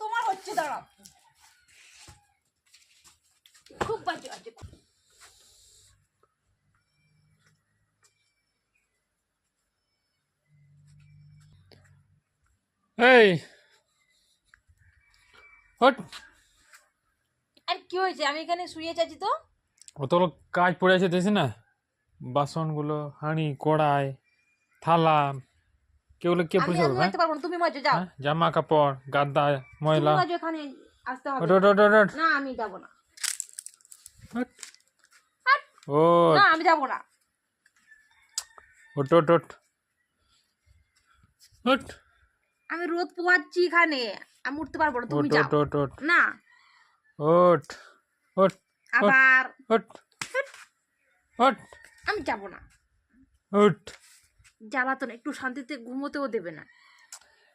তোমার হচ্ছে দাঁড়াও। খুব বাজে আছে এই হট। আর কি হয়েছে? আমি এখানে শুয়ে আছি তো। অতগুলো কাজ পড়ে আছে দেখছি না? বাসনগুলো হাঁড়ি কড়াই থালা কেউগুলো কে আমি করবে হ্যাঁ? পারব না তুমি মাঝে যাও। হ্যাঁ? জামা কাপড় গাদ্দা তুমি ময়লা মাঝে এখানে আসতে হবে। ওট ওট ওট না আমি যাব না। ওট না আমি যাব না। ওট ওট ওট ওট আমি রোদ পোয়াচ্ছি এখানে। আমি উঠতে পারব না তুমি যাও। ওট ওট না। ওট ওট আবার। ওট ওট আমি যাব না। ওট জ্বালাতো না একটু শান্তিতে ঘুমোতেও দেবে না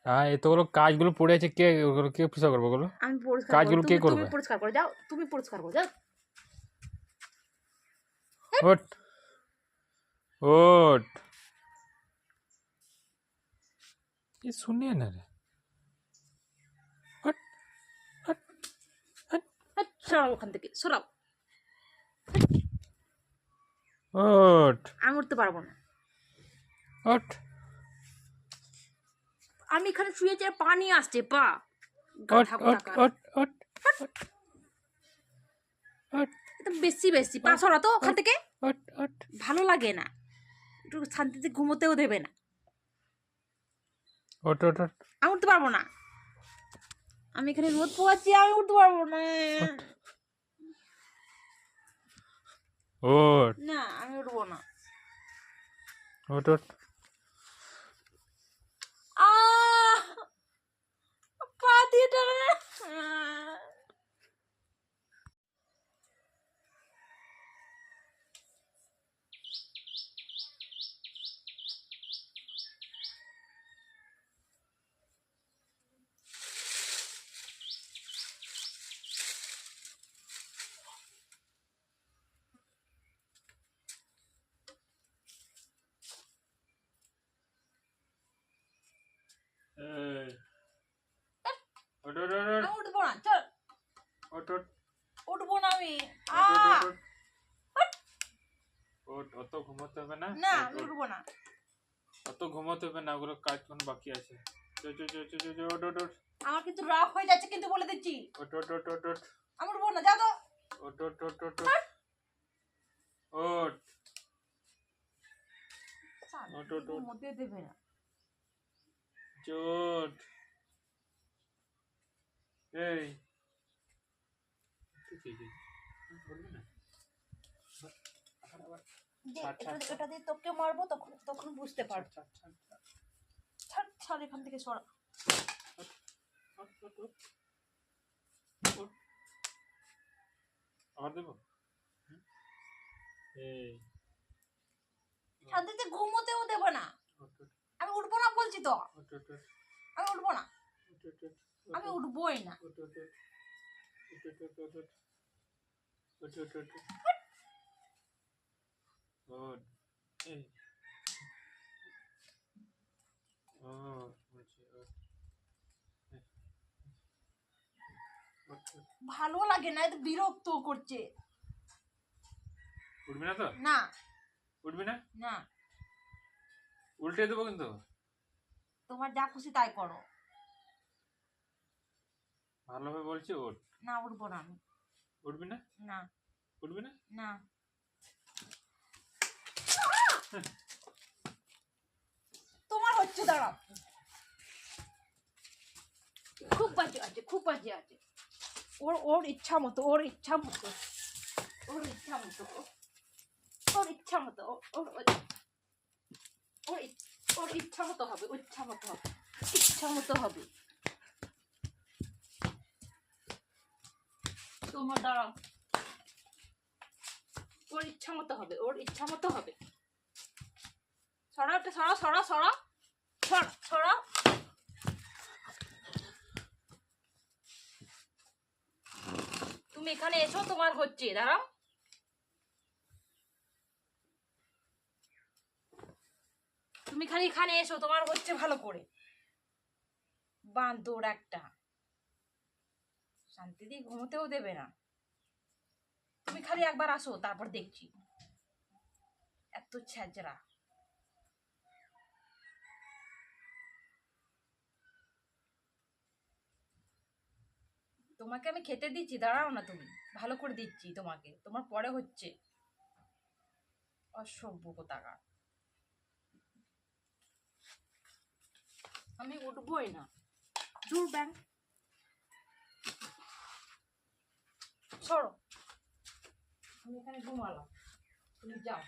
হ্যাঁ এতগুলো কাজগুলো পড়ে আছে কে ওগুলো কে পুষা করবে ওগুলো আমি পরিষ্কার কাজগুলো করবো। কে তুমি- তুমি করবে? পরিষ্কার করো যাও তুমি পরিষ্কার করো যাও ওট ওট ये सुनिए ना रे हट हट हट হাট, সরাও ওখান থেকে সরাও ओट আমি উঠতে পারবো না ওঠ আমি এখানে শুয়েছে পানি আসছে পা। বেশি বেশি। পা সরা তো ওখান থেকে। ভালো লাগে না। একটু শান্তিতে ঘুমোতেও দেবে না। আমি উঠতে পারব না। আমি এখানে রোদ পোয়াচ্ছি আমি উঠতে পারব না। না আমি উঠবো না। ওট ওট অত ঘুমোতে হবে না ওগুলো কাজ কোন বাকি আছে। চো চো চো চো চো চো, ওট ওট ওট আমার কিন্তু রাগ হয়ে যাচ্ছে কিন্তু বলে দিচ্ছি। ওট ওট ওট ওট ওট আমি উঠবো না যা তো। ওট ওট ওট ওট ওট ওট ওট, ওট। মধ্যে দেবে না। চোট। এই। তুই কি কি? বলবি না? আবার, ছাড়, এটা- দিয়ে তোকে মারবো তখন তখন বুঝতে পারব ছাড়, ছাড়, এখান থেকে সরা। আবার দেবো শান্তিতে ঘুমোতেও দেবে না আমি উঠবো না বলছি তো আমি উঠবো না আমি উঠবোই না ওট। ভালো লাগে না এটা বিরক্ত করছে। উঠবি না তো? না। উঠবি না? না। উল্টে দেবো কিন্তু। তোমার যা খুশি তাই করো। ভালোভাবে বলছি ওঠ। না উঠবো না আমি। উঠবি না? না। উঠবি না? না। তোমার হচ্ছে দাঁড়াও। খুব বাজে আছে খুব বাজে আছে। ওর ওর ইচ্ছা মতো ওর ইচ্ছা মতো। ওর ইচ্ছা মতো ওর ইচ্ছা মতো ওর ওর- ওর ইচ্ছা মতো হবে ইচ্ছা মতো হবে ইচ্ছা মতো হবে। তোমার দাঁড়াও। ওর ইচ্ছা মতো হবে ওর ইচ্ছা মতো হবে। সরা একটা সরা সরা সরা। সরা সরা। তুমি এখানে এসো, তোমার হচ্ছে, দাঁড়াও। তুমি খালি এখানে এসো, তোমার হচ্ছে ভালো করে। বান্দর একটা। শান্তি দিয়ে ঘুমোতেও দেবে না। তুমি খালি একবার আসো, তারপর দেখছি। এত ছ্যাজরা তোমাকে আমি খেতে দিচ্ছি, দাঁড়াও না তুমি। ভালো করে দিচ্ছি তোমাকে। তোমার পরে হচ্ছে। অসভ্য কোথাকার। আমি উঠবই না। দূর ব্যাং। সরো। আমি এখানে ঘুমালাম। তুমি যাও।